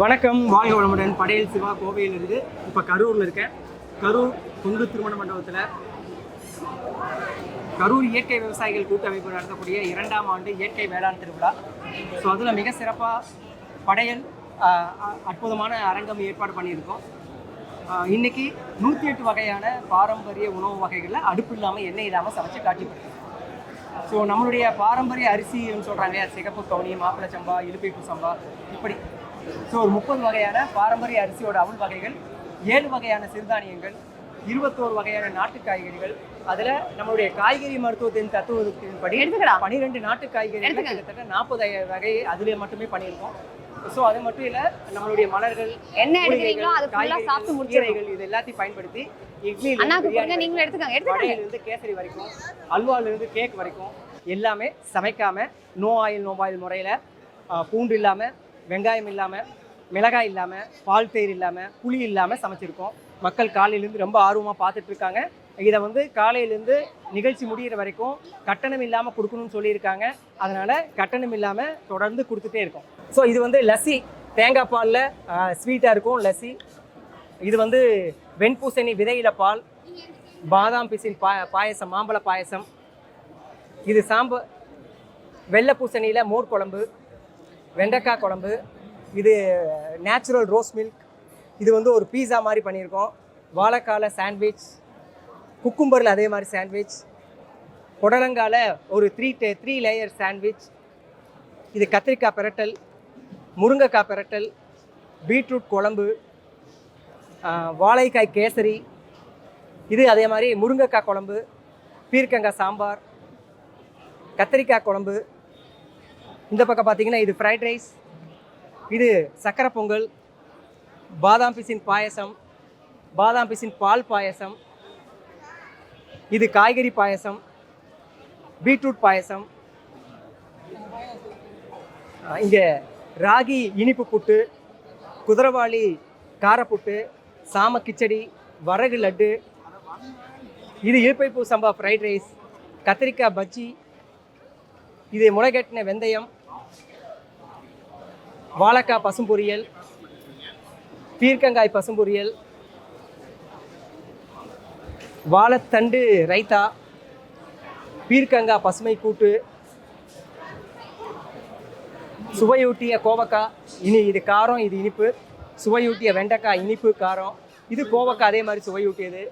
வணக்கம். வாழ்க வளமுடன். படையல் சிவா கோவையிலிருந்து இப்போ கரூரில் இருக்கேன். கரூர் கொங்கு திருமண மண்டபத்தில் கரூர் இயற்கை விவசாயிகள் கூட்டமைப்பு நடத்தக்கூடிய இரண்டாம் ஆண்டு இயற்கை வேளாண் திருவிழா. ஸோ அதில் மிக சிறப்பாக படையல் அற்புதமான அரங்கம் ஏற்பாடு பண்ணியிருக்கோம். இன்றைக்கி இன்னைக்கு நூற்றி எட்டு வகையான பாரம்பரிய உணவு வகைகளில் அடுப்பு இல்லாமல் எண்ணெய் இல்லாமல் சமைச்சு காட்சிப்படுத்தும் ஸோ நம்மளுடைய பாரம்பரிய அரிசின்னு சொல்கிறாங்க சிகப்பு கவுனி மாப்பிளை சம்பா இலுப்பைப்பு சம்பா இப்படி ஸோ ஒரு முப்பது வகையான பாரம்பரிய அரிசியோட அவல் வகைகள் ஏழு வகையான சிறுதானியங்கள் இருபத்தோரு வகையான நாட்டு காய்கறிகள். அதில் நம்மளுடைய காய்கறி மருத்துவத்தின் தத்துவத்தின்படி எடுத்துக்கலாம். பனிரெண்டு நாட்டு எடுத்துக்கங்க. கிட்டத்தட்ட நாற்பது வகை அதிலே மட்டுமே பண்ணியிருக்கோம். ஸோ அது மட்டும் இல்லை நம்மளுடைய மலர்கள் என்ன எடுக்கிறீங்களோ அது ஃபுல்லா காய்கறிகள், சாப்பிட்டு முடிச்சிடணும். கீரைகள் இது எல்லாத்தையும் பயன்படுத்தி இட்லி நீங்களும் எடுத்துக்கங்க. வடையிலிருந்து கேசரி வரைக்கும் அல்வாலிருந்து கேக் வரைக்கும் எல்லாமே சமைக்காம நோ ஆயில் நோ ஆயில் முறையில் பூண்டு இல்லாமல் வெங்காயம் இல்லாமல் மிளகாய் இல்லாமல் பால் தயிர் இல்லாமல் புளி இல்லாமல் சமைச்சிருக்கோம். மக்கள் காலையிலேருந்து ரொம்ப ஆர்வமாக பார்த்துட்டு இருக்காங்க இதை வந்து காலையிலேருந்து நிகழ்ச்சி முடிகிற வரைக்கும் கட்டணம் இல்லாமல் கொடுக்கணும்னு சொல்லியிருக்காங்க. அதனால் கட்டணம் இல்லாமல் தொடர்ந்து கொடுத்துட்டே இருக்கோம். ஸோ இது வந்து லஸ்ஸி. தேங்காய் பாலில் ஸ்வீட்டாக இருக்கும் லஸ்ஸி. இது வந்து வெண்பூசணி விதையில பால் பாதாம் பிசின் பா பாயசம் மாம்பழ பாயசம். இது சாம்ப வெள்ளை பூசணியில் மோர் குழம்பு. வெண்டைக்காய் குழம்பு இது நேச்சுரல் ரோஸ் மில்க் இது வந்து ஒரு பீஸா மாதிரி பண்ணியிருக்கோம். வாழைக்கால சாண்ட்விச் குக்கும்பரில் அதே மாதிரி சாண்ட்விச் புடலங்கால ஒரு three day three layer sandwich இது கத்திரிக்காய் பிரட்டல் முருங்கைக்காய் பிரட்டல் பீட்ரூட் குழம்பு வாழைக்காய் கேசரி இது அதே மாதிரி முருங்கைக்காய் குழம்பு பீர்க்கங்காய் சாம்பார் கத்திரிக்காய் குழம்பு இந்த பக்கம் பார்த்தீங்கன்னா இது ஃப்ரைட் ரைஸ் இது சக்கரை பொங்கல் பாதாம் பிசின் பாயசம் பாதாம் பிசின் பால் பாயசம் இது காய்கறி பாயசம் பீட்ரூட் பாயசம். இங்கே ராகி இனிப்பு புட்டு குதிரவாளி காரப்புட்டு சாம கிச்சடி வரகு லட்டு இது இழுப்பைப்பூ சம்பா ஃப்ரைட் ரைஸ் கத்திரிக்காய் பஜ்ஜி இது முளைகட்டின வெந்தயம் வாழைக்காய் பசும்பொரியல் பீர்க்கங்காய் பசும்பொரியல் வாழைத்தண்டு ரைத்தா பீர்க்கங்காய் பசுமை கூட்டு சுவையூட்டிய கோவக்காய் இனி இது காரம் இது இனிப்பு. சுவையூட்டிய வெண்டைக்காய் இனிப்பு காரம். இது கோவக்காய் அதே மாதிரி சுவையூட்டியது.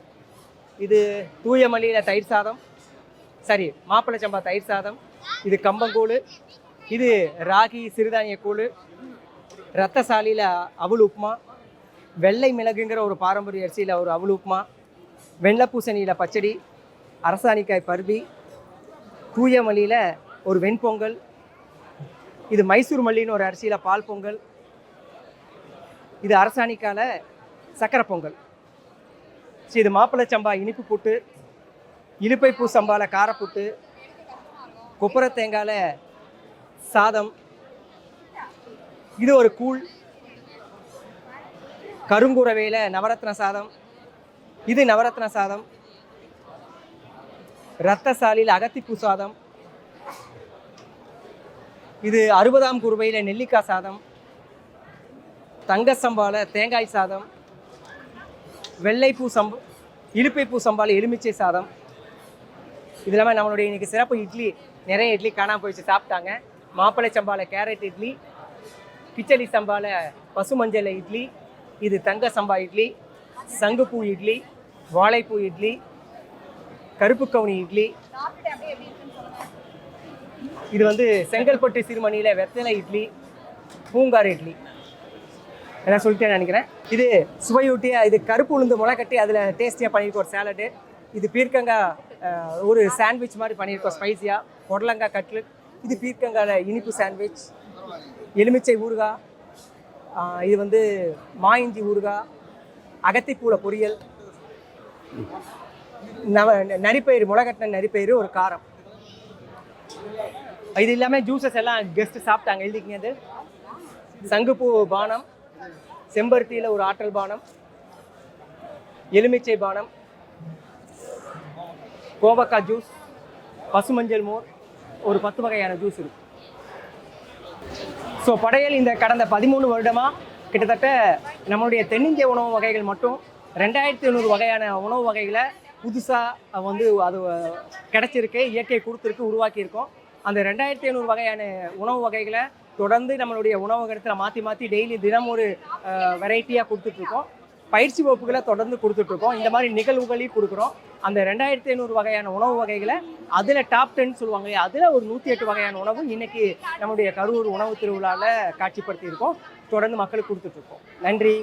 இது தூய மல்லியில் தயிர் சாதம். சரி மாப்பிள்ளை சம்பா தயிர் சாதம். இது கம்பங்கூழ். இது ராகி சிறுதானிய கூழ் ரத்தசாலியில் அவல் உப்புமா வெள்ளை மிளகுங்கிற ஒரு பாரம்பரிய அரிசியில் ஒரு அவல் உப்புமா வெள்ளைப்பூசணியில் பச்சடி அரசாணிக்காய் பருவி தூய மல்லியில் ஒரு வெண்பொங்கல் இது மைசூர் மல்லின்னு ஒரு அரிசியில் பால் பொங்கல் இது அரசாணிக்கால சக்கரை பொங்கல். ஸோ இது மாப்பிளச்சம்பா இனிப்பு புட்டு இலுப்பை பூ சம்பாவில் காரப்புட்டு கொப்பரை தேங்காயில் சாதம். இது ஒரு கூழ். கருங்குறவையில் நவரத்ன சாதம். இது நவரத்ன சாதம். ரத்தசாலியில் அகத்திப்பூ சாதம். இது அறுபதாம் குருவையில் நெல்லிக்காய் சாதம். தங்கசம்பால தேங்காய் சாதம். வெள்ளைப்பூ சம்ப இலுப்பைப்பூ சம்பால எலுமிச்சை சாதம். இது இல்லாமல் நம்மளுடைய இன்னைக்கு சிறப்பு இட்லி நிறைய இட்லி காணாம போயிடுச்சு சாப்பிட்டாங்க. மாப்பிள்ளை சம்பால கேரட் இட்லி கிச்சடி சம்பால பசுமஞ்சள் இட்லி இது தங்க சம்பா இட்லி சங்குப்பூ இட்லி வாழைப்பூ இட்லி கருப்பு கவுனி இட்லி. இது வந்து செங்கல்பட்டு சிறுமணியில் வெத்தலை இட்லி பூங்கார் இட்லி. எல்லாம் சொல்லிட்டேன் நினைக்கிறேன். இது சுவையூட்டிய இது கருப்பு உளுந்து முளை கட்டி அதில் டேஸ்டியாக பண்ணியிருக்கோம் ஒரு இது பீர்க்கங்காய் ஒரு சாண்ட்விச் மாதிரி பண்ணியிருக்கோம் ஸ்பைசியாக புடலங்காய் கட்லட் இது பீர்க்கங்கால இனிப்பு சாண்ட்விச் எலுமிச்சை ஊறுகாய் இது வந்து மாயிஞ்சி ஊறுகாய் அகத்திப்பூளை பொரியல் நவ நரிப்பயிறு முளைகட்டின நரிப்பயிறு ஒரு காரம். இது இல்லாமல் ஜூஸஸ் எல்லாம் கெஸ்ட் சாப்பிட்டாங்க. எழுதிக்கிங்க அது? சங்குப்பூ பானம் செம்பருத்தியில் ஒரு ஆற்றல் பானம் எலுமிச்சை பானம் கோவக்காய் ஜூஸ் பசுமஞ்சள் மோர் ஒரு பத்து வகையான ஜூஸ் இருக்கு. ஸோ படையல் இந்த கடந்த பதிமூணு வருடமாக கிட்டத்தட்ட நம்மளுடைய தென்னிந்திய உணவு வகைகள் மட்டும் ரெண்டாயிரத்தி ஐநூறு வகையான உணவு வகைகளை புதுசாக வந்து அது கிடச்சிருக்கு இயற்கை கொடுத்துருக்கு உருவாக்கியிருக்கோம். அந்த ரெண்டாயிரத்தி ஐநூறு வகையான உணவு வகைகளை தொடர்ந்து நம்மளுடைய உணவகத்தில் மாற்றி மாற்றி டெய்லி தினம் ஒரு வெரைட்டியாக கொடுத்துட்ருக்கோம் பயிற்சி வகுப்புகளை தொடர்ந்து கொடுத்துட்ருக்கோம். இந்த மாதிரி நிகழ்வுகளையும் கொடுக்குறோம். அந்த ரெண்டாயிரத்தி ஐநூறு வகையான உணவு வகைகளை அதில் டாப் டென் சொல்லுவாங்க. அதில் ஒரு நூற்றி எட்டு வகையான உணவு இன்னைக்கு நம்முடைய கரூர் உணவு திருவிழாவில் காட்சிப்படுத்தியிருக்கோம். தொடர்ந்து மக்களுக்கு கொடுத்துட்ருக்கோம். நன்றி.